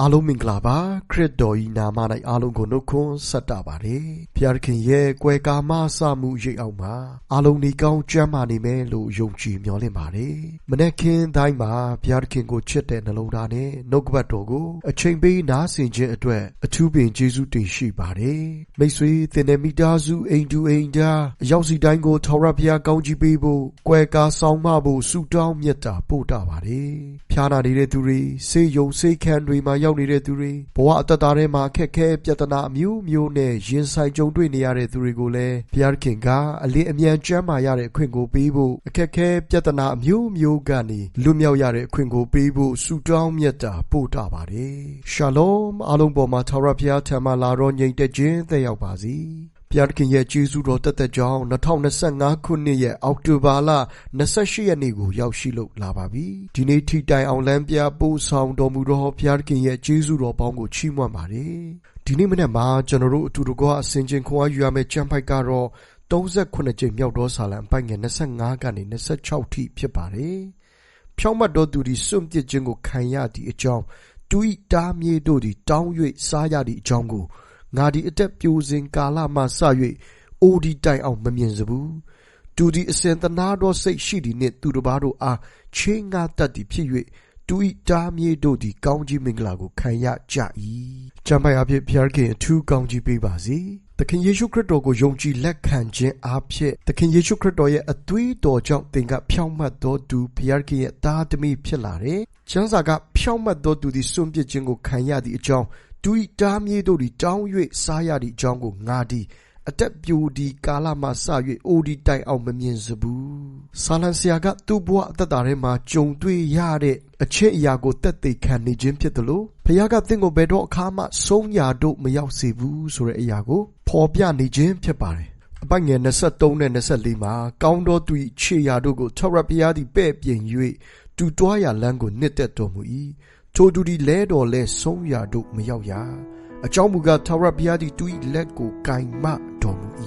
အားလုံးမင်္ဂလာပါခရစ်တော်ဤနာမ၌အားလုံးကိုနှုတ်ခွန်းဆက်တာပါတယ်ဖျားခင်ရဲ့ကွယ်ကာမစမှုရိပ်အောင်မှာအားလုံးဒီကောင်းကြမ်းမာနေမယ်လို့ယုံကြည်မျှော်လင့်ပါတယ်မနေ့ခင်တိုင်းမှာဖျားခင်ကိုချစ်တဲ့နှလုံးသားနဲ့နှုတ်ကပတ်တော်ကိုအချိန်ပေးနားဆင်ခြင်းအတွက်အထူးပင်ကျေးဇူးတင်ရှိပါတယ်မိတ်ဆွေသင်တဲ့မိသားစုအိမ်တူအိမ်သားအရောက်စီတိုင်းကိုထော်ရဖျားကောင်းကြီးပေးဖို့ကွယ်ကာဆောင်မဖို့ဆုတောင်းမြတ်တာပို့တာပါတယ်ဖျားနာနေတဲ့သူတွေစေယုံစေခံတွေမှာရောက်နေတဲ့သူတွေဘဝအသက်တာထဲမှာခက်ခဲပြဿနာအမျိုးမျိုးနဲ့ရင်ဆိုင်ကြုံတွေ့နေရတဲ့သူတွေကိုလည်းဘုရားခင်ကအလင်းအမြန်ကျမ်းမာရတဲ့အခွင့်ကိုပေးဖို့အခက်ခဲပြဿနာအမျိုးမျိုးကနေလွတ်မြောက်ရတဲ့အခွင့်ကိုပေးဖို့ဆုတောင်းမြတ်တာပို့တာပါတယ်ရှာလောမ်အားလုံးပေါ်မှာထာဝရဘုရားထံမှလာတော်ညီတဲ့ခြင်းသက်ရောက်ပါစေ ဘုရားခင်ရဲ့ကျေးဇူးတော်တက်တဲ့ကြောင်း2025ခုနှစ်ရဲ့အောက်တိုဘာလ28ရက်နေ့ကိုရောက်ရှိလို့လာပါပြီဒီနေ့ထိတိုင်အောင်လမ်းပြပို့ဆောင်တော်မူတော်ဘုရားခင်ရဲ့ကျေးဇူးတော်ပေါင်းကိုချီးမွမ်းပါတယ်ဒီနေ့မနေ့မှာကျွန်တော်တို့အတူတကွအစင်ချင်းခွန်အားယူရမယ့်ကြံပိုက်ကတော့38ကြိမ်မြောက်တော်ဆာလံအပိုင်ငယ်25ကနေ26ထိဖြစ်ပါတယ်ဖြောင်းမတ်တော်သူဒီစွန့်ပစ်ခြင်းကိုခံရသည့်အကြောင်းတူဤတားမြေတို့သည်တောင်း၍စားရသည့်အကြောင်းကို ငါဒီအသက်ပြိုစဉ်ကာလမှစ၍အိုဒီတိုင်အောင်မမြင်စဘူးသူဒီအစဉ်တနာတော်စိတ်ရှိသည်နှင့်သူတစ်ပါးတို့အားချင်းငါတတ်သည်ဖြစ်၍သူဤတားမြေတို့သည်ကောင်းကြီးမင်္ဂလာကိုခံရကြ၏ကျမ်းပိုင်အဖြစ်ဘုရားခင်အထူးကောင်းကြီးပေးပါစေသခင်ယေရှုခရစ်တော်ကိုယုံကြည်လက်ခံခြင်းအားဖြင့်သခင်ယေရှုခရစ်တော်ရဲ့အသွေးတော်ကြောင့်သင်ကဖြောင့်မတ်တော်သူဘုရားခင်ရဲ့သားသမီးဖြစ်လာတယ်။ကျမ်းစာကဖြောင့်မတ်တော်သူသည်စွန့်ပစ်ခြင်းကိုခံရသည့်အကြောင်း သူဤတားမြေတို့သည်တောင်း၍စားရသည့်အကြောင်းကိုငါသည်အသက်ပြိုဒီကာလမှစ၍အိုဒီတိုင်အောင်မမြင်စဘူးဆာလန်ဆရာကသူ့ဘဝအသက်တာထဲမှာကြုံတွေ့ရတဲ့အချက်အရာကိုတက်သိခံနေခြင်းဖြစ်တယ်လို့ဖခင်ကသင်ကိုဘယ်တော့အခါမှဆုံးညာတို့မရောက်စေဘူးဆိုတဲ့အရာကိုဖော်ပြနေခြင်းဖြစ်ပါတယ်အပိုင်ငယ်23နဲ့24မှာကောင်းတော်သူခြေရာတို့ကိုထောက်ရပြားသည်ပဲ့ပြင်၍တူတွားရာလမ်းကိုနှစ်သက်တော်မူ၏ ထိုသူသည်လဲတော်လဲဆုံးရာတို့မရောက်ရအကြောင်းမူကားထာဝရဘုရားသည်သူ၏လက်ကိုကင်မတော်မူ၏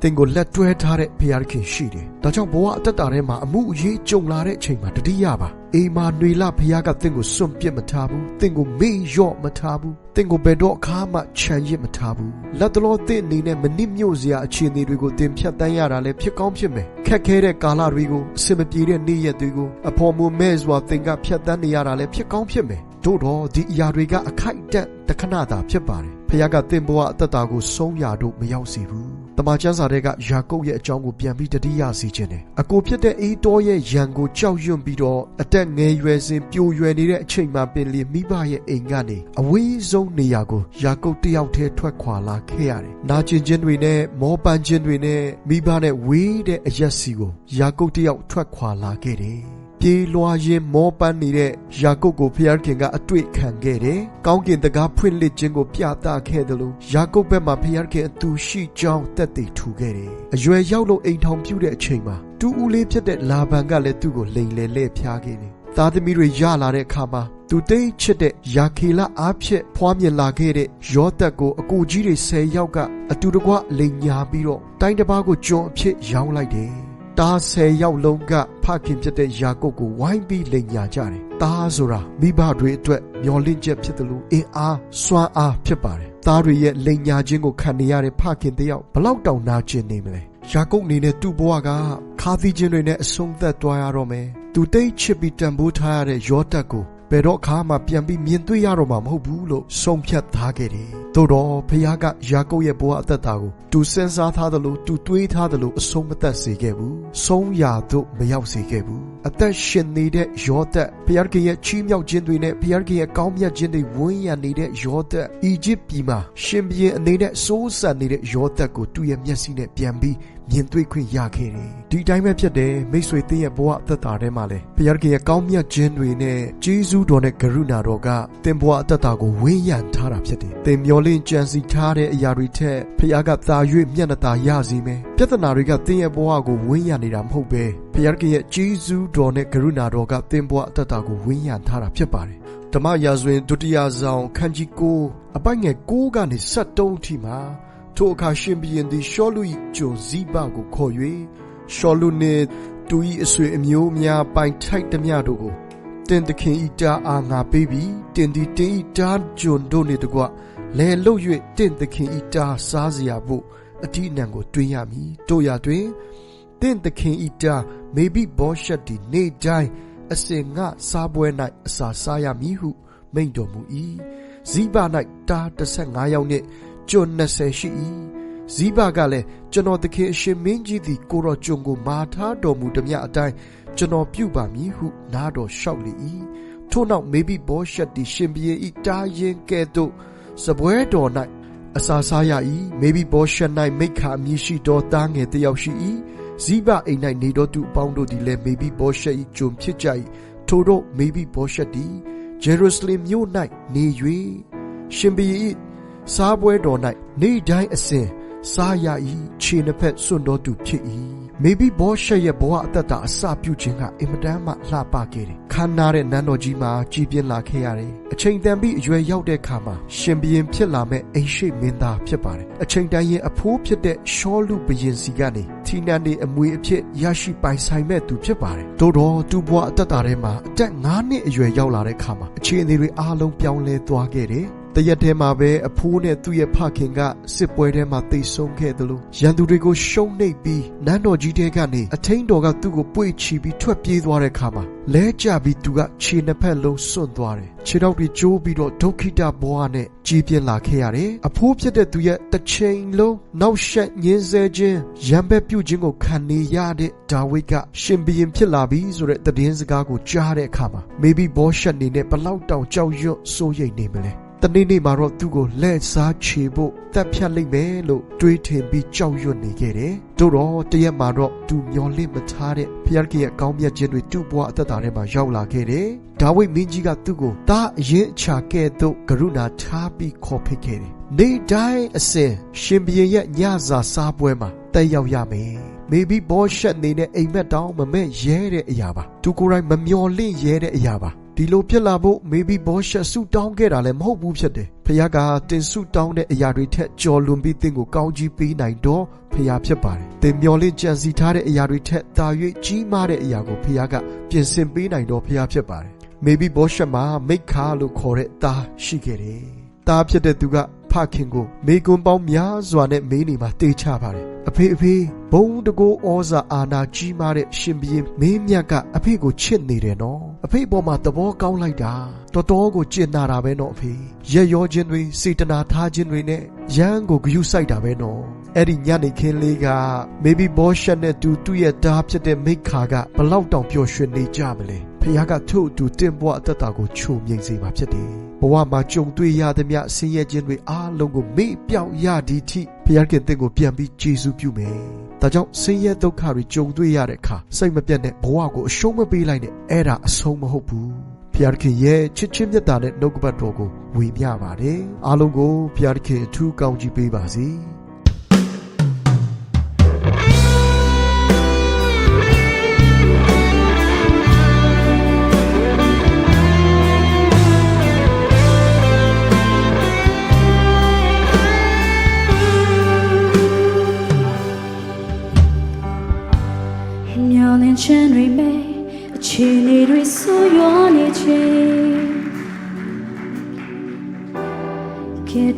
သင်ကိုလက်တွဲထားတဲ့ဘုရားခင်ရှိတယ်။ဒါကြောင့်ဘဝအသက်တာထဲမှာအမှုအရေးကြုံလာတဲ့အချိန်မှာတတိယပါ။ အိမ်မှာຫນွေလဘုရားကသင်ကိုစွန့်ပစ်မထားဘူး။သင်ကိုမေ့လျော့မထားဘူး။သင်ကိုဘယ်တော့အခါမှခြံရစ်မထားဘူး။လက်တော်သင်အနေနဲ့မနစ်မြို့စရာအခြေအနေတွေကိုသင်ဖြတ်တန်းရတာလည်းဖြစ်ကောင်းဖြစ်မယ်။ခက်ခဲတဲ့ကာလတွေကိုအစင်မပြေတဲ့နေ့ရက်တွေကိုအဖော်မူမဲ့စွာသင်ကဖြတ်တန်းနေရတာလည်းဖြစ်ကောင်းဖြစ်မယ်။တို့တော့ဒီအရာတွေကအခိုက်အတန့်တခဏတာဖြစ်ပါတယ်။ဖခင်ကသင်ဘဝအသက်တာကိုဆုံးရတို့မရောက်စေဘူး။ တမန်ကျမ်းစာတွေကယာကုပ်ရဲ့အကြောင်းကိုပြန်ပြီးတတိယစီခြင်းတယ်။အကိုဖြစ်တဲ့အေးတော်ရဲ့ရန်ကိုကြောက်ရွံ့ပြီးတော့အသက်ငယ်ရွယ်စဉ်ပြိုရွယ်နေတဲ့အချိန်မှာပင်လေမိဘရဲ့အိမ်ကနေအဝေးဆုံးနေရာကိုယာကုပ်တယောက်တည်းထွက်ခွာလာခဲ့ရတယ်။နာကျင်ခြင်းတွေနဲ့မောပန်းခြင်းတွေနဲ့မိဘနဲ့ဝေးတဲ့အရက်စီကိုယာကုပ်တယောက်ထွက်ခွာလာခဲ့တယ်။ ပြေးလွှာရင်မောပန်းနေတဲ့ယာကုပ်ကိုဖျားခင်ကအတွေ့ခံခဲ့တယ်။ကောင်းကင်တကားဖွင့်လှစ်ခြင်းကိုပြသခဲ့တယ်လို့ယာကုပ်ဘက်မှာဖျားခင်အတူရှိကြောင်းတက်တည်ထူခဲ့တယ်။အရွယ်ရောက်လို့အိမ်ထောင်ပြုတဲ့အချိန်မှာတူဦးလေးဖြစ်တဲ့လာဘန်ကလည်းသူ့ကိုလိန်လေလဲဖျားခဲ့တယ်။သားသမီးတွေရလာတဲ့အခါမှာသူတိတ်ချစ်တဲ့ယာခေလအားဖြင့်ဖွားမြင်လာခဲ့တဲ့ယောသက်ကိုအကူကြီးတွေ၁၀ယောက်ကအတူတကွလိန်ညာပြီးတော့တိုင်းတစ်ပါးကိုကျွန်အဖြစ်ရောင်းလိုက်တယ်။ တားဆယ်ယောက်လုံးကဖခင်ဖြစ်တဲ့ယာကုပ်ကိုဝိုင်းပြီးလိန်ညာကြတယ်။တားဆိုတာမိဘတွေအတွက်မျောလင့်ချက်ဖြစ်တယ်လို့အင်အားစွမ်းအားဖြစ်ပါတယ်။သားတွေရဲ့လိန်ညာခြင်းကိုခံနေရတဲ့ဖခင်တယောက်ဘလောက်တောင်နာကျင်နေမလဲ။ယာကုပ်အနေနဲ့သူ့ဘဝကခါသီးခြင်းတွေနဲ့အဆုံးသက်သွားရတော့မယ်။သူတိတ်ချစ်ပြီးတန်ဖိုးထားရတဲ့ယောသက်ကို ဘယ်တော့အခါမှပြန်ပြီးမြင်တွေ့ရတော့မှာမဟုတ်ဘူးလို့ဆုံးဖြတ်ထားခဲ့တယ်။သို့တော့ဖခင်ကယာကုပ်ရဲ့ဘဝအသက်တာကိုသူစဉ်းစားထားသလိုသူတွေးထားသလိုအဆုံးမသက်စေခဲ့ဘူး။ဆုံးရာသို့မရောက်စေခဲ့ဘူး။အသက်ရှင်နေတဲ့ယောသက်ဖခင်ရဲ့ချီးမြှောက်ခြင်းတွေနဲ့ဖခင်ရဲ့ကောင်းမြတ်ခြင်းတွေဝန်းရံနေတဲ့ယောသက်အီဂျစ်ပြည်မှာရှင်ဘုရင်အနေနဲ့စိုးစံနေတဲ့ယောသက်ကိုသူ့ရဲ့မျက်စိနဲ့ပြန်ပြီး မြင်တွေ့ခွင့်ရခဲ့တယ်။ဒီတိုင်းပဲဖြစ်တယ်မိတ်ဆွေသင်ရဲ့ဘဝအသက်တာထဲမှာလဲဘုရားခင်ရဲ့ကောင်းမြတ်ခြင်းတွေနဲ့ကျေးဇူးတော်နဲ့ကရုဏာတော်ကသင်ဘဝအသက်တာကိုဝန်းရံထားတာဖြစ်တယ်။သင်မျောလင့်ကြံစီထားတဲ့အရာတွေထက်ဘုရားကသာ၍မျက်နှာသာရစေမယ်။ပြဿနာတွေကသင်ရဲ့ဘဝကိုဝန်းရံနေတာမဟုတ်ပဲဘုရားခင်ရဲ့ကျေးဇူးတော်နဲ့ကရုဏာတော်ကသင်ဘဝအသက်တာကိုဝန်းရံထားတာဖြစ်ပါတယ်။ဓမ္မရာဇဝင်ဒုတိယဆောင်ခန်းကြီး9အပိုက်ငယ်9ကနေ73အထိမှာ ထိုအခါရှင်ဘုရင်သည်ရှောလု၏ကျွန်ဇိဘကိုခေါ်၍ရှောလုနှင့်သူ၏အဆွေအမျိုးများပိုင်ထိုက်သမျှတို့ကိုတတင်သခင်ဤတာအားငါပေးပြီးတင်ဒီတင်ဤတာကျွန်တို့နေတကွလဲလုတ်၍တင်သခင်ဤတာစားစရာဖို့အတိအနံကိုတွင်းရမည်တို့ရတွင်တင့်သခင်ဤတာမေဘိဘောရှက်ဒီနေတိုင်းအစင်ငါစားပွဲ၌အစာစားရမည်ဟုမိန့်တော်မူ၏ဇိဘ၌တာ15ယောက်နှင့် ကျွန်20ရှိ၏ဇိဘကလည်းကျွန်တော်သခင်အရှင်မင်းကြီးသည်ကိုတော်ကျွန်ကိုမာထားတော်မူသည်မြအတိုင်းကျွန်တော်ပြုပါမည်ဟုနားတော်လျှောက်လေ၏ထို့နောက်မေဘိဘောရှက်သည်ရှင်ဘီရင်ဤတာရင်ကဲ့သို့စပွဲတော်၌အစာစားရ၏မေဘိဘောရှက်၌မိခါအမည်ရှိတော်သားငယ်တစ်ယောက်ရှိ၏ဇိဘအိမ်၌နေတော်သူအပေါင်းတို့သည်လည်းမေဘိဘောရှက်၏ကျွန်ဖြစ်ကြ၏ထိုတို့မေဘိဘောရှက်သည်ဂျေရုဆလင်မြို့၌နေ၍ရှင်ဘီ၏ စားပွဲတော်၌နေ့တိုင်းအစဉ်စားရ၏ခြေနှစ်ဖက်စွန့်တော်သူဖြစ်၏မေဘီဘောရှက်ရဲ့ဘဝအသက်တာအစပြုခြင်းကအင်မတန်မှလှပခဲ့တယ်ခမ်းနားတဲ့နန်းတော်ကြီးမှာကြည်ပြင်းလာခဲ့ရတယ်အချိန်တန်ပြီးအရွယ်ရောက်တဲ့အခါမှာရှင်ဘီရင်ဖြစ်လာမဲ့အိမ်ရှိမင်းသားဖြစ်ပါတယ်အချိန်တန်ရင်အဖိုးဖြစ်တဲ့ရှောလူဘရင်စီကနေထီနန်နေအမွေအဖြစ်ရရှိပိုင်ဆိုင်မဲ့သူဖြစ်ပါတယ်သို့တော့သူ့ဘဝအသက်တာထဲမှာအသက်9နှစ်အရွယ်ရောက်လာတဲ့အခါမှာအခြေအနေတွေအားလုံးပြောင်းလဲသွားခဲ့တယ် တရက်ထဲမှာပဲအဖိုးနဲ့သူ့ရဲ့ဖခင်ကစစ်ပွဲထဲမှာတိတ်ဆုံးခဲ့တယ်လို့ရန်သူတွေကိုရှုံးနိမ့်ပြီးနန်းတော်ကြီးထဲကနေအထင်းတော်ကသူ့ကိုပွေ့ချီပြီးထွက်ပြေးသွားတဲ့အခါမှာလဲကျပြီးသူကခြေနှစ်ဖက်လုံးစွန့်သွားတယ်ခြေထောက်တွေကျိုးပြီးတော့ဒုက္ခိတဘဝနဲ့ကြီးပြင်းလာခဲ့ရတယ်အဖိုးဖြစ်တဲ့သူရဲ့တစ်ချိန်လုံးနောက်ဆက်ညင်းဆဲခြင်းရံဘက်ပြုတ်ခြင်းကိုခံနေရတဲ့ဒါဝိဒ်ကရှင်ဘီရင်ဖြစ်လာပြီဆိုတဲ့သတင်းစကားကိုကြားတဲ့အခါမှာမေဘီဘောရှက်နေနဲ့ဘလောက်တောင်ကြောက်ရွံ့စိုးရိမ်နေမလဲ တနေ့နေ့မှာတော့သူ့ကိုလက်စားချေဖို့တပ်ဖြတ်လိုက်မယ်လို့တွေးထင်ပြီးကြောက်ရွံ့နေခဲ့တယ်။တို့တော့တရက်မှာတော့သူမျောလင့်မထားတဲ့ဖျားကြီးရဲ့ကောင်းမြတ်ခြင်းတွေသူ့ဘဝအသက်တာထဲမှာရောက်လာခဲ့တယ်။ဒါဝိဒ်မင်းကြီးကသူ့ကိုတားအရင်ချကဲ့သို့ကရုဏာထားပြီးခေါ်ဖိတ်ခဲ့တယ်။နေတိုင်းအစဉ်ရှင်ဘီရင်ရဲ့ညစာစားပွဲမှာတက်ရောက်ရမယ်။မေဘီဘောရှက်နေနဲ့အိမ်မက်တောင်းမမဲ့ရဲတဲ့အရာပါ။သူကိုယ်တိုင်မမျော်လင့်ရဲတဲ့အရာပါ။ ဒီလိုဖြစ်လာဖို့မေဘီဘောရှက်ဆူတောင်းခဲ့တာလည်းမဟုတ်ဘူးဖြစ်တယ်ဖခင်ကတင်ဆူတောင်းတဲ့အရာတွေထက်ကြော်လွန်ပြီးတင့်ကိုကောင်းကြီးပေးနိုင်တော့ဖခင်ဖြစ်ပါတယ်တင်မျော်လင့်ကြံစီထားတဲ့အရာတွေထက်တာ၍ကြီးမားတဲ့အရာကိုဖခင်ကပြင်ဆင်ပေးနိုင်တော့ဖခင်ဖြစ်ပါတယ်မေဘီဘောရှက်မှာမိခါလို့ခေါ်တဲ့သားရှိခဲ့တယ်သားဖြစ်တဲ့သူက ဖခင်ကိုမေကွန်းပေါင်းများစွာနဲ့မေးနေမှာတေးချပါတယ်အဖေအဖေဘုံတကိုးဩဇာအာနာကြီးမားတဲ့ရှင်ဘီရင်မင်းမြတ်ကအဖေကိုချစ်နေတယ်နော်အဖေပေါ်မှာသဘောကောင်းလိုက်တာတော်တော်ကိုကျင်နာတာပဲနော်အဖေရက်ရောခြင်းတွေစေတနာထားခြင်းတွေနဲ့ရန်ကိုဂယုစိုက်တာပဲနော်အဲ့ဒီညနေခင်းလေးကမေဘီဘောရှက်နဲ့တူသူ့ရဲ့တားဖြစ်တဲ့မိခါကဘလောက်တောင်ပျော်ရွှင်နေကြမလဲဖခင်ကထို့အတူတင်ပွားအသက်တာကိုချုံမြိန်စေမှာဖြစ်တယ် ဘဝမှာကြုံတွေ့ရသမျှဆင်းရဲခြင်းတွေအားလုံးကိုမေ့ပြောင်ရသည်ထိဖခင်ကတင့်ကိုပြန်ပြီးကျေးဇူးပြုမယ်ဒါကြောင့်ဆင်းရဲဒုက္ခတွေကြုံတွေ့ရတဲ့အခါစိတ်မပြတ်နဲ့ဘဝကိုအရှုံးမပေးလိုက်နဲ့အဲ့ဒါအဆုံးမဟုတ်ဘူးဖျားခင်ရဲ့ချစ်ချင်းမြတ်တာနဲ့နှုတ်ကပတ်တော်ကိုဝေမျှပါတယ်အားလုံးကိုဖျားခင်အထူးကောင်းချီးပေးပါစေ။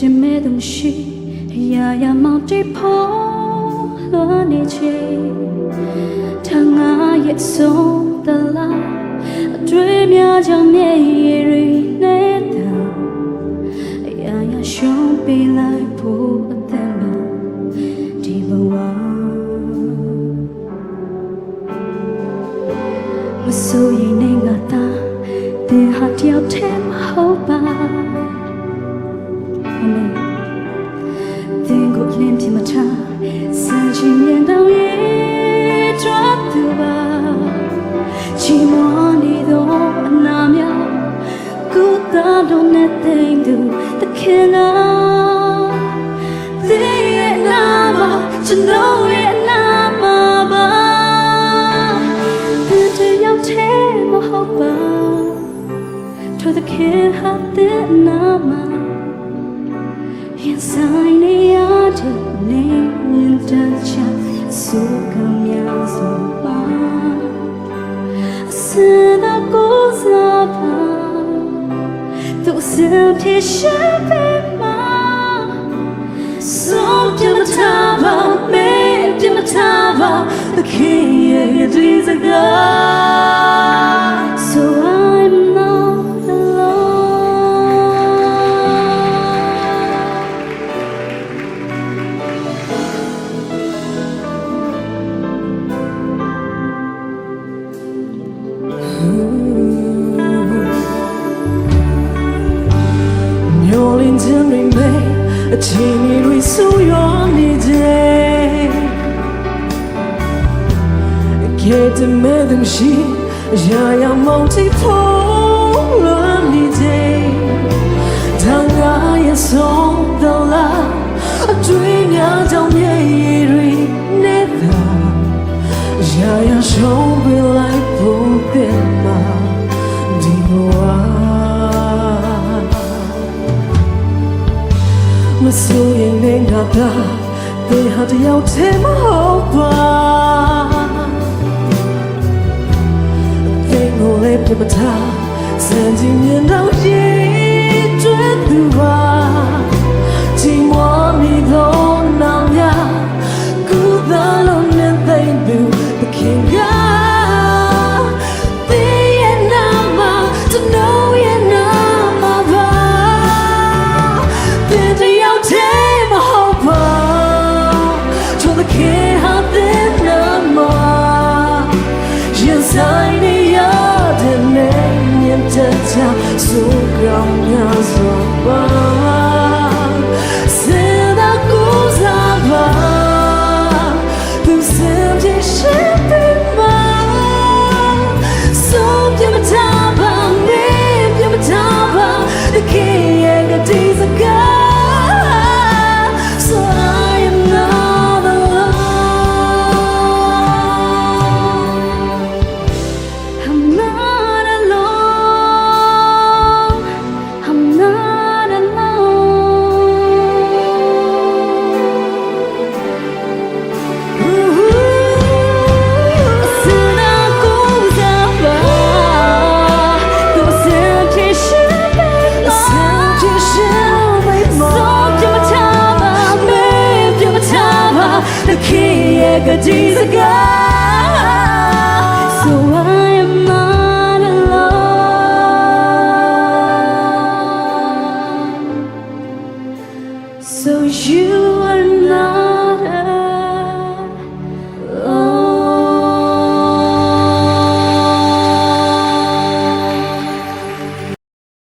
ကဲတမဲသူမရှိရာရာမောင်တိဖို့လွားနေခြင်းထငါရဲ့ဆုံးတလား တော့နဲ့သိမ့်သူတခင်လားသင်ရဲ့နာမကျွန်တော်ရဲ့နာမပါ The day you take my hope To the kid had the nama Inside the yard Name in the chat So come ya so far 心贴身背吗？送别了他吧，没别了他吧，那可以也对这 ဆူရောနေတယ်ခဲ့တဲ့မဲ့သူရှိရာရာမောင်တိဖို့လွန်နေတယ်တန်ငါရဲ့ဆုံးတော့လားအတွေ့များကြောင့်ရဲ့ရည်တွေနေတာရာရာရှုံးပေးလိုက်ဖို့တဲ့မှာဒီဘဝ မစိုးရင်လည်းငါကတေဟာတယောက်တည်းမဟုတ်ပါသင်ကိုလည်းပြမထားစံကြည့်မြင်တော့ရေးကျွဲသူပါချိန်မမီ There, Jesus, God.